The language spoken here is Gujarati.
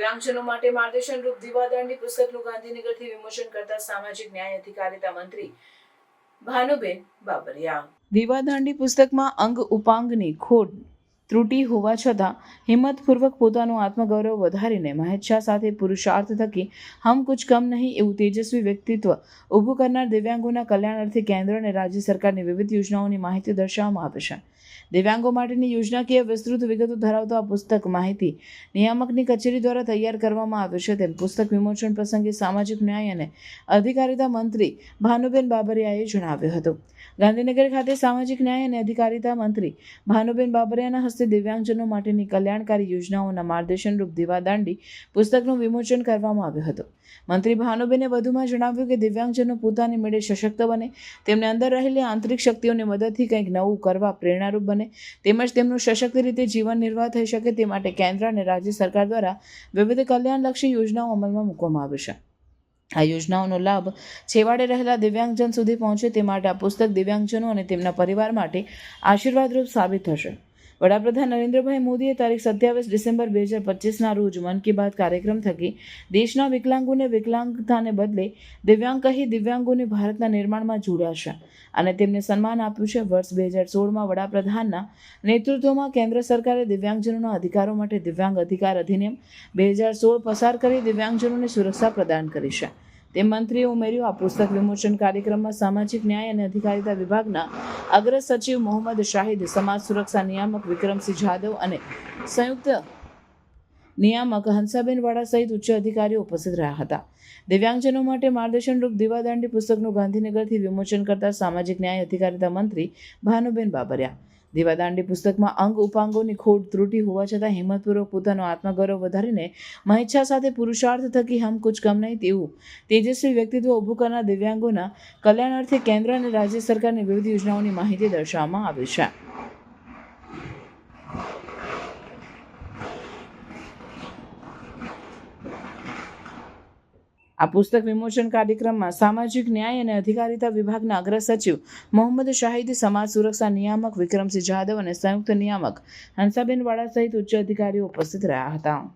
દિવ્યાંગજનો માટે માર્ગદર્શન રૂપ દીવાદાંડી પુસ્તકનું ગાંધીનગરથી વિમોચન કરતા સામાજિક ન્યાય અધિકારિતા મંત્રી ભાનુબેન બાબરિયા. દીવાદાંડી પુસ્તકમાં અંગ ઉપાંગની ખોટ ત્રુટી હોવા છતાં હિંમતપૂર્વક પોતાનું આત્મગૌરવ વધારીને મહેચ્છા સાથે પુરુષાર્થ થકી હમ કુછ કમ નહીં એવું તેજસ્વી વ્યક્તિત્વ ઊભું કરનાર દિવ્યાંગોના કલ્યાણાર્થે કેન્દ્ર અને રાજ્ય સરકારની વિવિધ યોજનાઓની માહિતી દર્શાવવામાં આવે છે. દિવ્યાંગો માટેની યોજનાકીય વિસ્તૃત વિગતો ધરાવતો આ પુસ્તક માહિતી નિયામકની કચેરી દ્વારા તૈયાર કરવામાં આવ્યું છે. તેમ પુસ્તક વિમોચન પ્રસંગે સામાજિક ન્યાય અને અધિકારિતા મંત્રી ભાનુબેન બાબરિયાએ જણાવ્યું હતું. ગાંધીનગર ખાતે સામાજિક ન્યાય અને અધિકારિતા મંત્રી ભાનુબેન બાબરિયાના હસ્તે દિવ્યાંગજનો માટેની કલ્યાણકારી યોજનાઓના માર્ગદર્શનરૂપ દીવાદાંડી પુસ્તકનું વિમોચન કરવામાં આવ્યું હતું. મંત્રી ભાનુબેને વધુમાં જણાવ્યું કે દિવ્યાંગજનો પોતાની મેળે સશક્ત બને, તેમને અંદર રહેલી આંતરિક શક્તિઓની મદદથી કંઈક નવું કરવા પ્રેરણારૂપ બને, તેમજ તેમનું સશક્ત રીતે જીવન નિર્વાહ થઈ શકે તે માટે કેન્દ્ર અને રાજ્ય સરકાર દ્વારા વિવિધ કલ્યાણલક્ષી યોજનાઓ અમલમાં મૂકવામાં આવી છે. આ યોજનાઓનો લાભ છેવાડે રહેલા દિવ્યાંગજન સુધી પહોંચે તે માટે આ પુસ્તક દિવ્યાંગજનો અને તેમના પરિવાર માટે આશીર્વાદરૂપ સાબિત થશે. વડાપ્રધાન નરેન્દ્રભાઈ મોદીએ તારીખ સત્યાવીસ ડિસેમ્બર બે હજાર પચીસના રોજ મન કી બાત કાર્યક્રમ થકી દેશના વિકલાંગોને વિકલાંગતાને બદલે દિવ્યાંગ કહી દિવ્યાંગોને ભારતના નિર્માણમાં જોડ્યા છે અને તેમને સન્માન આપ્યું છે. વર્ષ બે હજાર સોળમાં વડાપ્રધાનના નેતૃત્વમાં કેન્દ્ર સરકારે દિવ્યાંગજનોના અધિકારો માટે દિવ્યાંગ અધિકાર અધિનિયમ બે હજાર સોળ પસાર કરી દિવ્યાંગજનોને સુરક્ષા પ્રદાન કરી છે. તે મંત્રીએ ઉમેર્યું, આ પુસ્તક વિમોચન કાર્યક્રમમાં સામાજિક ન્યાય અને અધિકારિતા વિભાગના અગ્ર સચિવ મોહમ્મદ શાહિદ, સમાજ સુરક્ષા નિયામક વિક્રમસિંહ જાદવ અને સંયુક્ત નિયામક હંસાબેન વાળા સહિત ઉચ્ચ અધિકારીઓ ઉપસ્થિત રહ્યા હતા. દિવ્યાંગજનો માટે માર્ગદર્શનરૂપ દીવાદાંડી પુસ્તકનું ગાંધીનગરથી વિમોચન કરતા સામાજિક ન્યાય અધિકારિતા મંત્રી ભાનુબેન બાબરિયા દીવાદાંડી પુસ્તકમાં અંગ ઉપાંગોની ખોટ ત્રુટી હોવા છતાં હિંમતપૂર્વક પોતાનો આત્મગૌરવ વધારીને મહેચ્છા સાથે પુરુષાર્થ થકી હમ કુછ કમ નહીં તેવું. તેજસ્વી વ્યક્તિત્વ ઊભું કરનાર દિવ્યાંગોના કલ્યાણાર્થે કેન્દ્ર અને રાજ્ય સરકારની વિવિધ યોજનાઓની માહિતી દર્શાવવામાં આવી છે. આ પુસ્તક વિમોચન કાર્યક્રમમાં સામાજિક ન્યાય અને અધિકારિતા વિભાગના અગ્ર સચિવ મોહમ્મદ શાહિદ, સમાજ સુરક્ષા નિયામક વિક્રમસિંહ જાદવ અને સંયુક્ત નિયામક હંસાબેન વાળા સહિત ઉચ્ચ અધિકારીઓ ઉપસ્થિત રહ્યા હતા.